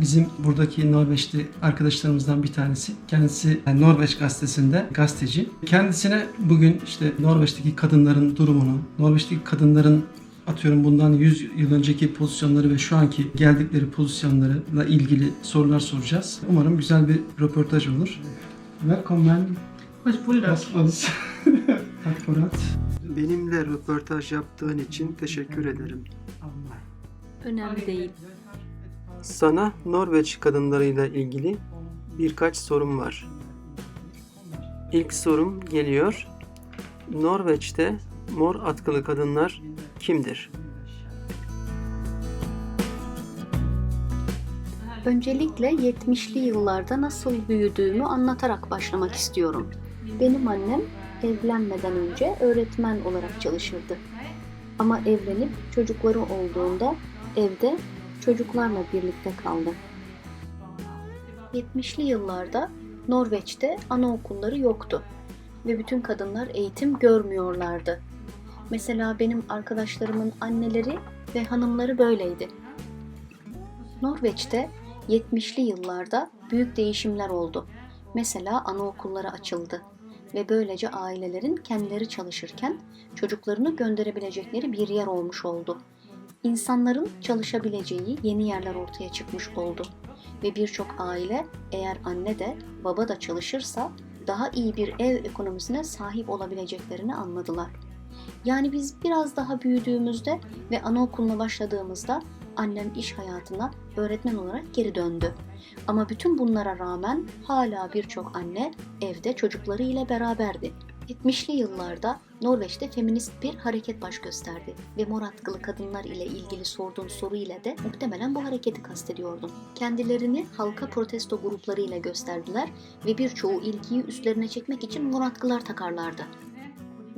bizim buradaki Norveçli arkadaşlarımızdan bir tanesi. Kendisi yani Norveç gazetesinde gazeteci. Kendisine bugün işte Norveç'teki kadınların durumunu, Norveç'teki kadınların atıyorum bundan 100 yıl önceki pozisyonları ve şu anki geldikleri pozisyonlarla ilgili sorular soracağız. Umarım güzel bir röportaj olur. Velkommen. Hoş bulduk. Tack. Benimle röportaj yaptığın için teşekkür ederim. Önemli değil. Sana Norveç kadınlarıyla ilgili birkaç sorum var. İlk sorum geliyor. Norveç'te mor atkılı kadınlar kimdir? Öncelikle 70'li yıllarda nasıl büyüdüğümü anlatarak başlamak istiyorum. Benim annem evlenmeden önce öğretmen olarak çalışırdı. Ama evlenip çocukları olduğunda evde çocuklarla birlikte kaldı. 70'li yıllarda Norveç'te anaokulları yoktu ve bütün kadınlar eğitim görmüyorlardı. Mesela benim arkadaşlarımın anneleri ve hanımları böyleydi. Norveç'te 70'li yıllarda büyük değişimler oldu. Mesela anaokulları açıldı ve böylece ailelerin kendileri çalışırken çocuklarını gönderebilecekleri bir yer olmuş oldu. İnsanların çalışabileceği yeni yerler ortaya çıkmış oldu ve birçok aile eğer anne de baba da çalışırsa daha iyi bir ev ekonomisine sahip olabileceklerini anladılar. Yani biz biraz daha büyüdüğümüzde ve anaokuluna başladığımızda annem iş hayatına öğretmen olarak geri döndü. Ama bütün bunlara rağmen hala birçok anne evde çocukları ile beraberdi. 70'li yıllarda Norveç'te feminist bir hareket baş gösterdi ve mor atkılı kadınlar ile ilgili sorduğun soru ile de muhtemelen bu hareketi kastediyordun. Kendilerini halka protesto grupları ile gösterdiler ve birçoğu ilgiyi üstlerine çekmek için mor atkılar takarlardı.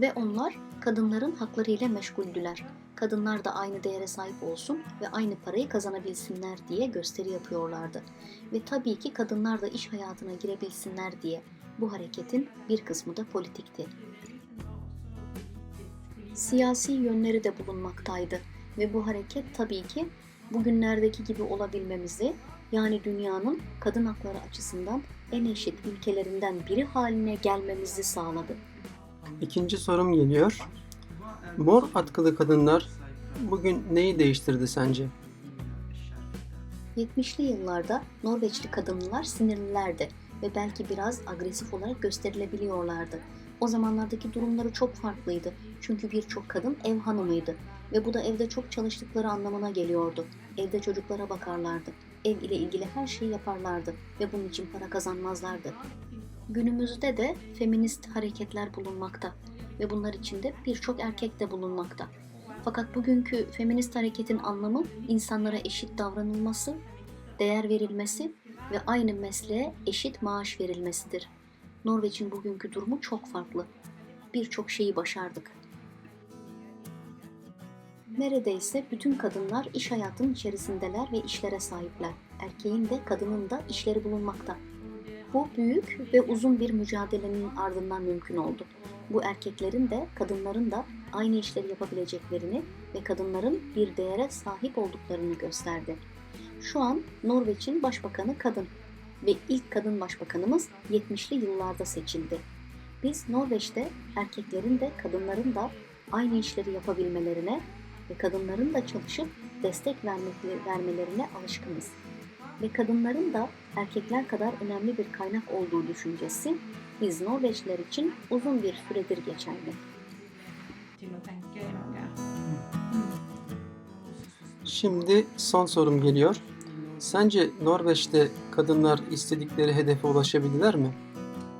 Ve onlar kadınların haklarıyla meşguldüler. Kadınlar da aynı değere sahip olsun ve aynı parayı kazanabilsinler diye gösteri yapıyorlardı. Ve tabii ki kadınlar da iş hayatına girebilsinler diye bu hareketin bir kısmı da politikti. Siyasi yönleri de bulunmaktaydı ve bu hareket tabii ki bugünlerdeki gibi olabilmemizi yani dünyanın kadın hakları açısından en eşit ülkelerinden biri haline gelmemizi sağladı. İkinci sorum geliyor. Mor atkılı kadınlar bugün neyi değiştirdi sence? 70'li yıllarda Norveçli kadınlar sinirlilerdi ve belki biraz agresif olarak gösterilebiliyorlardı. O zamanlardaki durumları çok farklıydı. Çünkü birçok kadın ev hanımıydı ve bu da evde çok çalıştıkları anlamına geliyordu. Evde çocuklara bakarlardı. Ev ile ilgili her şeyi yaparlardı ve bunun için para kazanmazlardı. Günümüzde de feminist hareketler bulunmakta ve bunlar içinde birçok erkek de bulunmakta. Fakat bugünkü feminist hareketin anlamı insanlara eşit davranılması, değer verilmesi ve aynı mesleğe eşit maaş verilmesidir. Norveç'in bugünkü durumu çok farklı. Birçok şeyi başardık. Neredeyse bütün kadınlar iş hayatının içerisindeler ve işlere sahipler. Erkeğin de kadının da işleri bulunmakta. Bu büyük ve uzun bir mücadelenin ardından mümkün oldu. Bu erkeklerin de kadınların da aynı işleri yapabileceklerini ve kadınların bir değere sahip olduklarını gösterdi. Şu an Norveç'in başbakanı kadın ve ilk kadın başbakanımız 70'li yıllarda seçildi. Biz Norveç'te erkeklerin de kadınların da aynı işleri yapabilmelerine ve kadınların da çalışıp destek vermelerine alışkınız. Ve kadınların da erkekler kadar önemli bir kaynak olduğu düşüncesi biz Norveçliler için uzun bir süredir geçerli. Şimdi son sorum geliyor. Sence Norveç'te kadınlar istedikleri hedefe ulaşabildiler mi?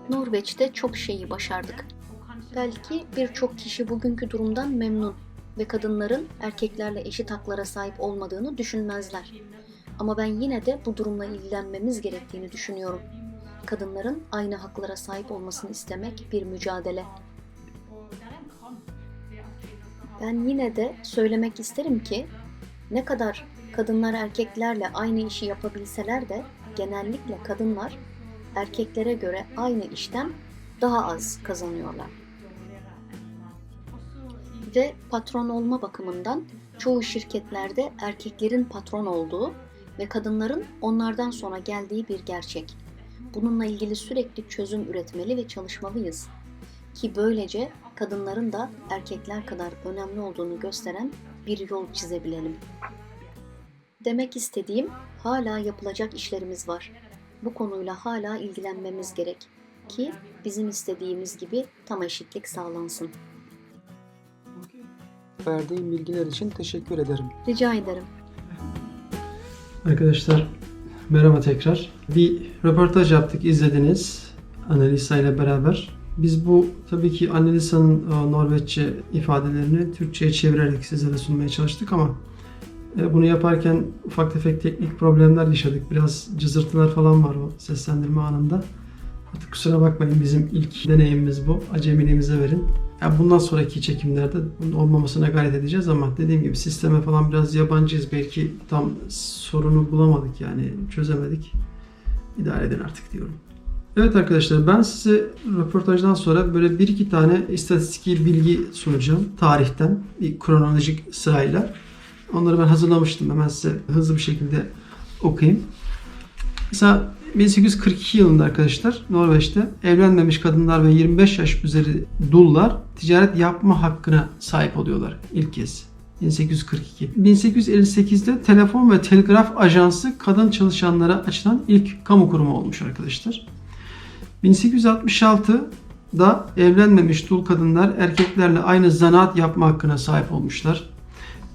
Norveç'te çok şeyi başardık. Belki birçok kişi bugünkü durumdan memnun ve kadınların erkeklerle eşit haklara sahip olmadığını düşünmezler. Ama ben yine de bu durumla ilgilenmemiz gerektiğini düşünüyorum. Kadınların aynı haklara sahip olmasını istemek bir mücadele. Ben yine de söylemek isterim ki ne kadar kadınlar erkeklerle aynı işi yapabilseler de genellikle kadınlar erkeklere göre aynı işten daha az kazanıyorlar. Ve patron olma bakımından çoğu şirketlerde erkeklerin patron olduğu ve kadınların onlardan sonra geldiği bir gerçek. Bununla ilgili sürekli çözüm üretmeli ve çalışmalıyız ki böylece kadınların da erkekler kadar önemli olduğunu gösteren bir yol çizebilelim. Demek istediğim hala yapılacak işlerimiz var. Bu konuyla hala ilgilenmemiz gerek ki bizim istediğimiz gibi tam eşitlik sağlansın. Verdiğim bilgiler için teşekkür ederim. Rica ederim. Arkadaşlar merhaba tekrar. Bir röportaj yaptık izlediniz Annelisa ile beraber. Biz bu tabii ki Annelisa'nın e, Norveççe ifadelerini Türkçe'ye çevirerek sizlere sunmaya çalıştık ama e, bunu yaparken ufak tefek teknik problemler yaşadık. Biraz cızırtılar falan var o seslendirme anında. Artık kusura bakmayın bizim ilk deneyimimiz bu. Acemiliğimize verin. Yani bundan sonraki çekimlerde bunun olmamasına gayret edeceğiz ama dediğim gibi sisteme falan biraz yabancıyız. Belki tam sorunu bulamadık yani çözemedik. İdare edin artık diyorum. Evet arkadaşlar ben size röportajdan sonra böyle bir iki tane istatistiki bilgi sunacağım tarihten bir kronolojik sırayla. Onları ben hazırlamıştım. Hemen size hızlı bir şekilde okuyayım. Mesela 1842 yılında arkadaşlar Norveç'te evlenmemiş kadınlar ve 25 yaş üzeri dullar ticaret yapma hakkına sahip oluyorlar ilk kez. 1842. 1858'de telefon ve telgraf ajansı kadın çalışanlara açılan ilk kamu kurumu olmuş arkadaşlar. 1866'da evlenmemiş dul kadınlar erkeklerle aynı zanaat yapma hakkına sahip olmuşlar.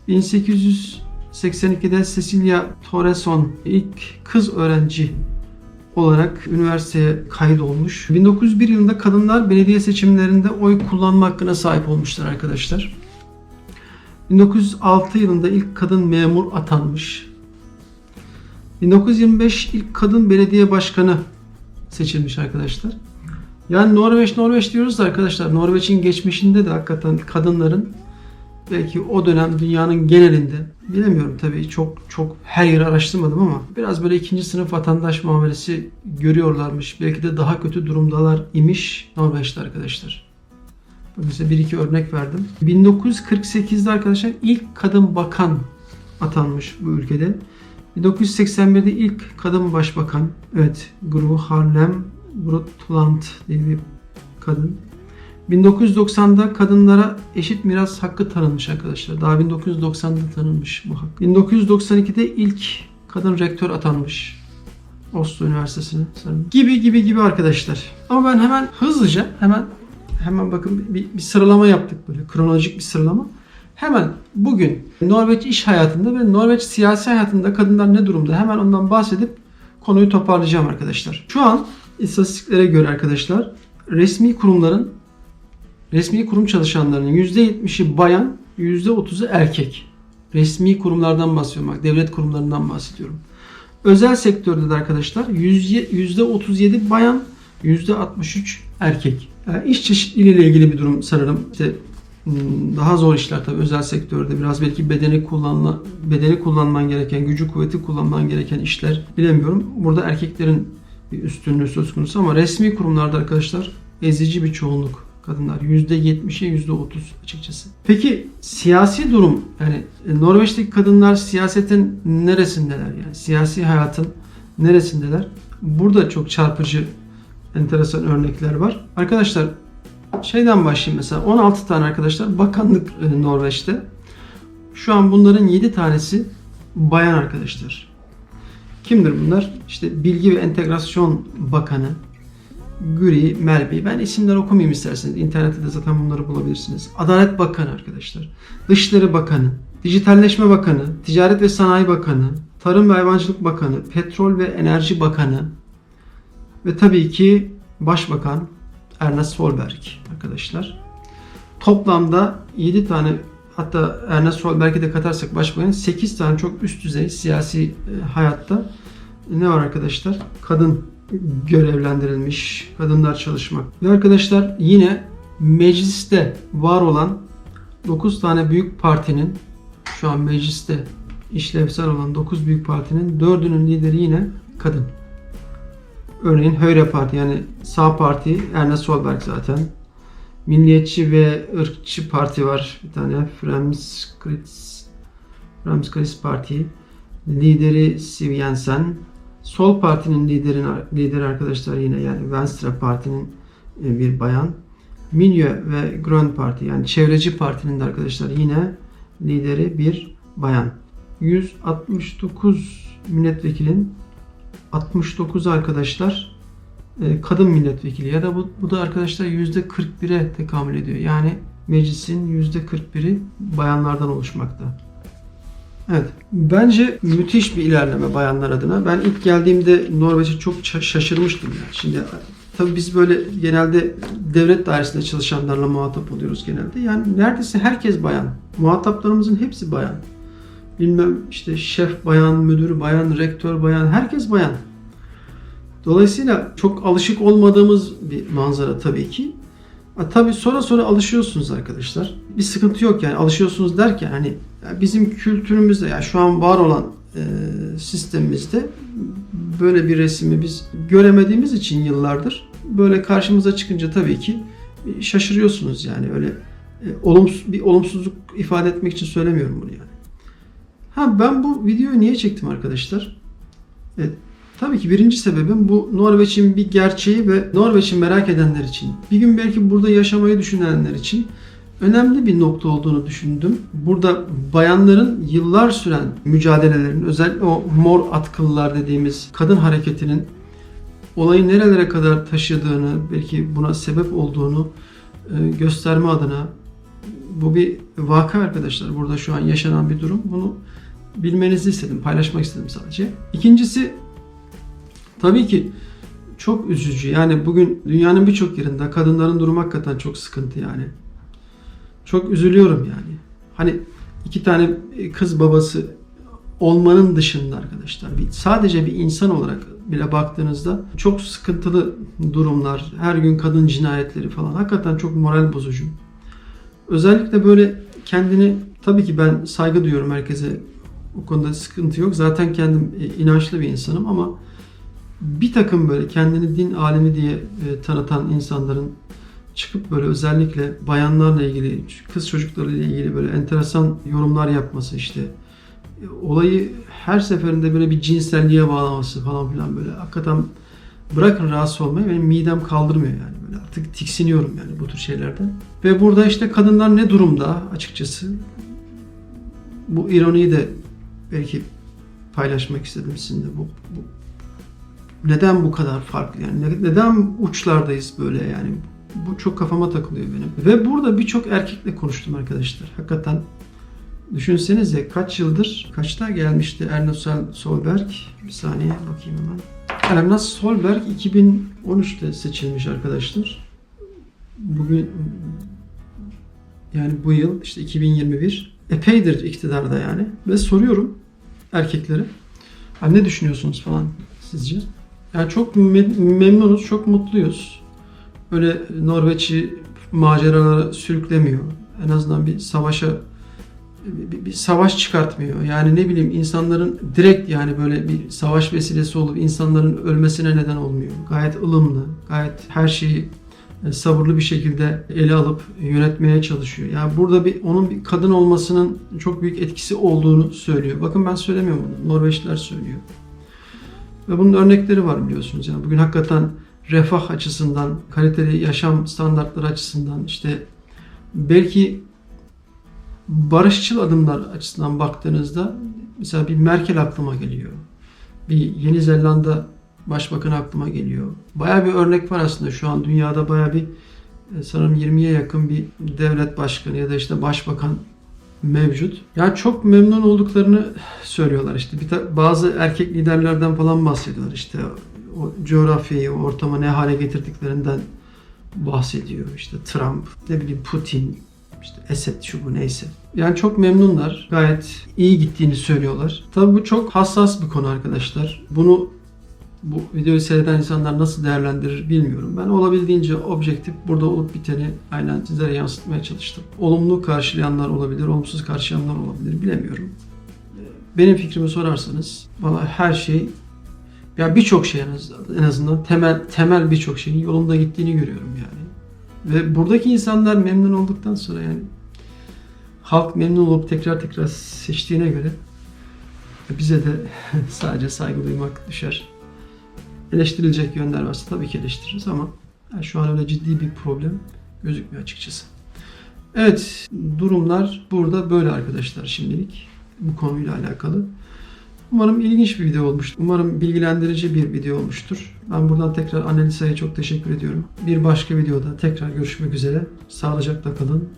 1882'de Cecilia Torreson ilk kız öğrenci olarak üniversiteye kaydolmuş. 1901 yılında kadınlar belediye seçimlerinde oy kullanma hakkına sahip olmuşlar arkadaşlar. 1906 yılında ilk kadın memur atanmış. 1925 ilk kadın belediye başkanı seçilmiş arkadaşlar. Yani Norveç Norveç diyoruz da arkadaşlar Norveç'in geçmişinde de hakikaten kadınların belki o dönem dünyanın genelinde bilemiyorum tabii çok çok her yeri araştırmadım ama biraz böyle ikinci sınıf vatandaş muamelesi görüyorlarmış. Belki de daha kötü durumdalar imiş Norveç'te arkadaşlar. Size bir iki örnek verdim. 1948'de arkadaşlar ilk kadın bakan atanmış bu ülkede. 1981'de ilk kadın başbakan. Evet, Gro Harlem Brundtland diye bir kadın. 1990'da kadınlara eşit miras hakkı tanınmış arkadaşlar. Daha 1990'da tanınmış bu hak. 1992'de ilk kadın rektör atanmış. Oslo Üniversitesi'ne sanırım. Gibi gibi gibi arkadaşlar. Ama ben hemen hızlıca hemen hemen bakın bir, bir sıralama yaptık böyle kronolojik bir sıralama. Hemen bugün Norveç iş hayatında ve Norveç siyasi hayatında kadınlar ne durumda hemen ondan bahsedip konuyu toparlayacağım arkadaşlar. Şu an istatistiklere göre arkadaşlar resmi kurumların resmi kurum çalışanlarının %70'i bayan, %30'u erkek. Resmi kurumlardan bahsediyorum. Bak, devlet kurumlarından bahsediyorum. Özel sektörde de arkadaşlar %37 bayan, %63 erkek. Yani iş çeşitliliği ile ilgili bir durum sanırım. İşte daha zor işler tabii özel sektörde biraz belki bedeni kullanma bedeni kullanman gereken, gücü kuvveti kullanman gereken işler bilemiyorum. Burada erkeklerin bir üstünlüğü söz konusu ama resmi kurumlarda arkadaşlar ezici bir çoğunluk kadınlar. %70'e %30 açıkçası. Peki siyasi durum yani Norveç'teki kadınlar siyasetin neresindeler yani siyasi hayatın neresindeler? Burada çok çarpıcı enteresan örnekler var. Arkadaşlar şeyden başlayayım mesela 16 tane arkadaşlar bakanlık e, Norveç'te. Şu an bunların 7 tanesi bayan arkadaşlar. Kimdir bunlar? İşte Bilgi ve Entegrasyon Bakanı, Guri, Melbi. Ben isimleri okumayayım isterseniz. İnternette de zaten bunları bulabilirsiniz. Adalet Bakanı arkadaşlar. Dışişleri Bakanı, Dijitalleşme Bakanı, Ticaret ve Sanayi Bakanı, Tarım ve Hayvancılık Bakanı, Petrol ve Enerji Bakanı ve tabii ki Başbakan Erna Solberg arkadaşlar. Toplamda 7 tane hatta Erna Solberg'i de katarsak başbakanın 8 tane çok üst düzey siyasi e, hayatta ne var arkadaşlar? Kadın görevlendirilmiş, kadınlar çalışmak. Ve arkadaşlar yine mecliste var olan 9 tane büyük partinin şu an mecliste işlevsel olan 9 büyük partinin 4'ünün lideri yine kadın. Örneğin Höyre Parti yani sağ parti Erna Solberg zaten. Milliyetçi ve ırkçı parti var bir tane Fremskritts Fremskritts Parti. lideri Siv Jensen. Sol Parti'nin liderin, lideri arkadaşlar yine yani Venstre Parti'nin e, bir bayan. Milyo ve Grön Parti yani Çevreci Parti'nin de arkadaşlar yine lideri bir bayan. 169 milletvekilin 69 arkadaşlar e, kadın milletvekili ya da bu, bu da arkadaşlar %41'e tekamül ediyor. Yani meclisin %41'i bayanlardan oluşmakta. Evet. Bence müthiş bir ilerleme bayanlar adına. Ben ilk geldiğimde Norveç'e çok şaşırmıştım. Yani. Şimdi tabii biz böyle genelde devlet dairesinde çalışanlarla muhatap oluyoruz genelde. Yani neredeyse herkes bayan. Muhataplarımızın hepsi bayan. Bilmem işte şef bayan, müdür bayan, rektör bayan, herkes bayan. Dolayısıyla çok alışık olmadığımız bir manzara tabii ki. Ha, tabii sonra sonra alışıyorsunuz arkadaşlar. Bir sıkıntı yok yani alışıyorsunuz derken hani bizim kültürümüzde ya şu an var olan e, sistemimizde böyle bir resmi biz göremediğimiz için yıllardır böyle karşımıza çıkınca tabii ki şaşırıyorsunuz yani öyle e, olumsuz bir olumsuzluk ifade etmek için söylemiyorum bunu yani. Ha ben bu videoyu niye çektim arkadaşlar? Evet, Tabii ki birinci sebebim bu Norveç'in bir gerçeği ve Norveç'i merak edenler için, bir gün belki burada yaşamayı düşünenler için önemli bir nokta olduğunu düşündüm. Burada bayanların yıllar süren mücadelelerin, özellikle o mor atkılılar dediğimiz kadın hareketinin olayı nerelere kadar taşıdığını, belki buna sebep olduğunu e, gösterme adına bu bir vaka arkadaşlar. Burada şu an yaşanan bir durum. Bunu bilmenizi istedim, paylaşmak istedim sadece. İkincisi Tabii ki çok üzücü. Yani bugün dünyanın birçok yerinde kadınların durumu hakikaten çok sıkıntı yani. Çok üzülüyorum yani. Hani iki tane kız babası olmanın dışında arkadaşlar bir, sadece bir insan olarak bile baktığınızda çok sıkıntılı durumlar, her gün kadın cinayetleri falan hakikaten çok moral bozucu. Özellikle böyle kendini tabii ki ben saygı duyuyorum herkese. O konuda sıkıntı yok. Zaten kendim e, inançlı bir insanım ama bir takım böyle kendini din alemi diye e, tanıtan insanların çıkıp böyle özellikle bayanlarla ilgili, kız çocuklarıyla ilgili böyle enteresan yorumlar yapması işte e, olayı her seferinde böyle bir cinselliğe bağlaması falan filan böyle hakikaten bırakın rahatsız olmayı benim midem kaldırmıyor yani böyle artık tiksiniyorum yani bu tür şeylerden. Ve burada işte kadınlar ne durumda açıkçası bu ironiyi de belki paylaşmak istedim sizinle bu, bu neden bu kadar farklı yani Ne- neden uçlardayız böyle yani bu çok kafama takılıyor benim. Ve burada birçok erkekle konuştum arkadaşlar. Hakikaten düşünsenize kaç yıldır kaçta gelmişti Erna Sol- Solberg? Bir saniye bakayım hemen. Erna Solberg 2013'te seçilmiş arkadaşlar. Bugün yani bu yıl işte 2021 epeydir iktidarda yani. Ve soruyorum erkeklere. "Ha, ne düşünüyorsunuz falan sizce? Yani çok me- memnunuz, çok mutluyuz. Öyle Norveç'i maceralara sürüklemiyor. En azından bir savaşa bir, bir savaş çıkartmıyor. Yani ne bileyim insanların direkt yani böyle bir savaş vesilesi olup insanların ölmesine neden olmuyor. Gayet ılımlı, gayet her şeyi sabırlı bir şekilde ele alıp yönetmeye çalışıyor. Yani burada bir onun bir kadın olmasının çok büyük etkisi olduğunu söylüyor. Bakın ben söylemiyorum bunu. Norveçliler söylüyor. Ve bunun örnekleri var biliyorsunuz. Yani bugün hakikaten refah açısından, kaliteli yaşam standartları açısından işte belki barışçıl adımlar açısından baktığınızda mesela bir Merkel aklıma geliyor. Bir Yeni Zelanda Başbakanı aklıma geliyor. Baya bir örnek var aslında şu an dünyada baya bir e, sanırım 20'ye yakın bir devlet başkanı ya da işte başbakan mevcut. Yani çok memnun olduklarını söylüyorlar işte. Bir bazı erkek liderlerden falan bahsediyorlar işte. O coğrafyayı, o ortamı ne hale getirdiklerinden bahsediyor. İşte Trump, ne bileyim Putin, işte Esed şu bu neyse. Yani çok memnunlar. Gayet iyi gittiğini söylüyorlar. Tabii bu çok hassas bir konu arkadaşlar. Bunu bu videoyu seyreden insanlar nasıl değerlendirir bilmiyorum. Ben olabildiğince objektif burada olup biteni aynen sizlere yansıtmaya çalıştım. Olumlu karşılayanlar olabilir, olumsuz karşılayanlar olabilir bilemiyorum. Benim fikrimi sorarsanız bana her şey ya birçok şey en azından, temel temel birçok şeyin yolunda gittiğini görüyorum yani. Ve buradaki insanlar memnun olduktan sonra yani halk memnun olup tekrar tekrar seçtiğine göre Bize de sadece saygı duymak düşer. Eleştirilecek yönler varsa tabii ki eleştiririz ama şu an öyle ciddi bir problem gözükmüyor açıkçası. Evet, durumlar burada böyle arkadaşlar şimdilik bu konuyla alakalı. Umarım ilginç bir video olmuştur. Umarım bilgilendirici bir video olmuştur. Ben buradan tekrar Analisa'ya çok teşekkür ediyorum. Bir başka videoda tekrar görüşmek üzere. Sağlıcakla kalın.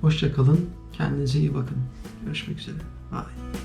Hoşça kalın. Kendinize iyi bakın. Görüşmek üzere. Bye.